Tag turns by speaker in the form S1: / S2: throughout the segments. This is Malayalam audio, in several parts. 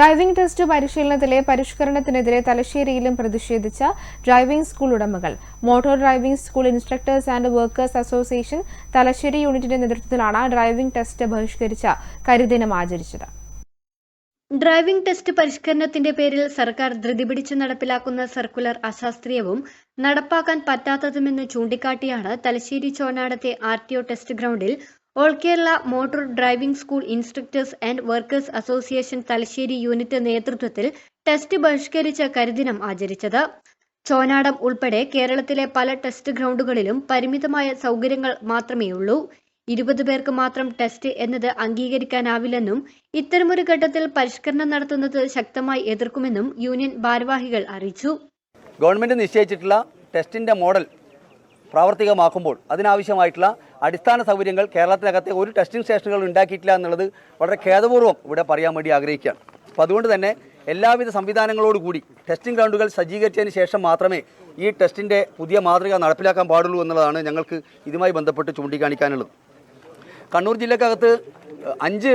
S1: ഡ്രൈവിംഗ് ടെസ്റ്റ് പരിശീലനത്തിലെ പരിഷ്കരണത്തിനെതിരെ തലശ്ശേരിയിലും പ്രതിഷേധിച്ച ഡ്രൈവിംഗ് സ്കൂൾ ഉടമകൾ. Motor driving school instructors and workers association Thalassery യൂണിറ്റിന്റെ നേതൃത്വത്തിലാണ് ഡ്രൈവിംഗ് ടെസ്റ്റ് ബഹിഷ്കരിച്ച കരിദിനം ആചരിച്ചത്.
S2: ഡ്രൈവിംഗ് ടെസ്റ്റ് പരിഷ്കരണത്തിന്റെ പേരിൽ സർക്കാർ ധൃതി പിടിച്ച് നടപ്പിലാക്കുന്ന സർക്കുലർ അശാസ്ത്രീയവും നടപ്പാക്കാൻ പറ്റാത്തതുമെന്ന് ചൂണ്ടിക്കാട്ടിയാണ് തലശ്ശേരി ചോനാടത്തെ ആർ ടെസ്റ്റ് ഗ്രൗണ്ടിൽ all Kerala motor driving school instructors and workers association Thalassery unit നേതൃത്വത്തിൽ ടെസ്റ്റ് ബഹിഷ്കരിച്ച കരിദിനം ആചരിച്ചത്. ചോനാടം ഉൾപ്പെടെ കേരളത്തിലെ പല ടെസ്റ്റ് ഗ്രൗണ്ടുകളിലും പരിമിതമായ സൗകര്യങ്ങൾ മാത്രമേയുള്ളൂ. ഇരുപത് പേർക്ക് മാത്രം ടെസ്റ്റ് എന്നത് അംഗീകരിക്കാനാവില്ലെന്നും ഇത്തരമൊരു ഘട്ടത്തിൽ പരിഷ്കരണം നടത്തുന്നത് ശക്തമായി എതിർക്കുമെന്നും യൂണിയൻ ഭാരവാഹികൾ അറിയിച്ചു.
S3: ഗവൺമെന്റ് നിശ്ചയിച്ചിട്ടുള്ള ടെസ്റ്റിന്റെ മോഡൽ പ്രാവർത്തികമാക്കുമ്പോൾ അതിനാവശ്യമായിട്ടുള്ള അടിസ്ഥാന സൗകര്യങ്ങൾ കേരളത്തിനകത്തെ ഒരു ടെസ്റ്റിംഗ് സ്റ്റേഷനുകൾ ഉണ്ടാക്കിയിട്ടില്ല എന്നുള്ളത് വളരെ ഖേദപൂർവം ഇവിടെ പറയാൻ വേണ്ടി ആഗ്രഹിക്കുകയാണ്. അപ്പോൾ അതുകൊണ്ട് തന്നെ എല്ലാവിധ സംവിധാനങ്ങളോടുകൂടി ടെസ്റ്റിംഗ് ഗ്രൗണ്ടുകൾ സജ്ജീകരിച്ചതിന് ശേഷം മാത്രമേ ഈ ടെസ്റ്റിന്റെ പുതിയ മാതൃക നടപ്പിലാക്കാൻ പാടുള്ളൂ എന്നുള്ളതാണ് ഞങ്ങൾക്ക് ഇതുമായി ബന്ധപ്പെട്ട് ചൂണ്ടിക്കാണിക്കാനുള്ളത്. കണ്ണൂർ ജില്ലക്കകത്ത് അഞ്ച്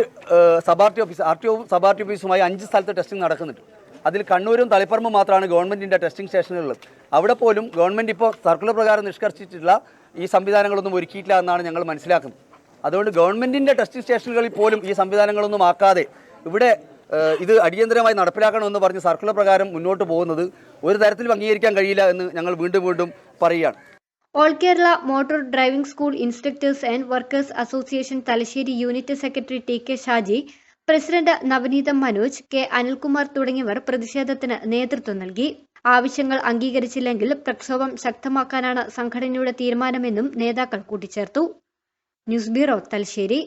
S3: sub RT office R T O sub RT ഓഫീസുമായി അഞ്ച് സ്ഥലത്ത് ടെസ്റ്റിംഗ് നടക്കുന്നുണ്ട്. അതിൽ കണ്ണൂരും തളിപ്പറമ്പും മാത്രമാണ് ഗവൺമെന്റിന്റെ ടെസ്റ്റിംഗ് സ്റ്റേഷനുകളിൽ അവിടെ പോലും ഗവൺമെന്റ് ഇപ്പോൾ സർക്കുലർ പ്രകാരം നിഷ്കർഷിച്ചിട്ടുള്ള ഈ സംവിധാനങ്ങളൊന്നും ഒരുക്കിയിട്ടില്ല എന്നാണ് ഞങ്ങൾ മനസ്സിലാക്കുന്നത്. അതുകൊണ്ട് ഗവൺമെന്റിന്റെ ടെസ്റ്റിംഗ് സ്റ്റേഷനുകളിൽ പോലും ഈ സംവിധാനങ്ങളൊന്നും ആക്കാതെ ഇവിടെ ഇത് അടിയന്തരമായി നടപ്പിലാക്കണമെന്ന് പറഞ്ഞ് സർക്കുലർ പ്രകാരം മുന്നോട്ട് പോകുന്നത് ഒരു തരത്തിലും അംഗീകരിക്കാൻ കഴിയില്ല എന്ന് ഞങ്ങൾ വീണ്ടും വീണ്ടും പറയുകയാണ്.
S2: All Kerala motor driving school instructors and workers association Thalassery unit secretary T K Shaji president Navaneetham Manoj K. Anilkumar തുടങ്ങിയവർ പ്രതിഷേധത്തിന് നേതൃത്വം നൽകി. ആവശ്യങ്ങൾ അംഗീകരിച്ചില്ലെങ്കിൽ പ്രക്ഷോഭം ശക്തമാക്കാനാണ് സംഘടനയുടെ തീരുമാനമെന്നും നേതാക്കൾ കൂട്ടിച്ചേർത്തു. News bureau Thalassery.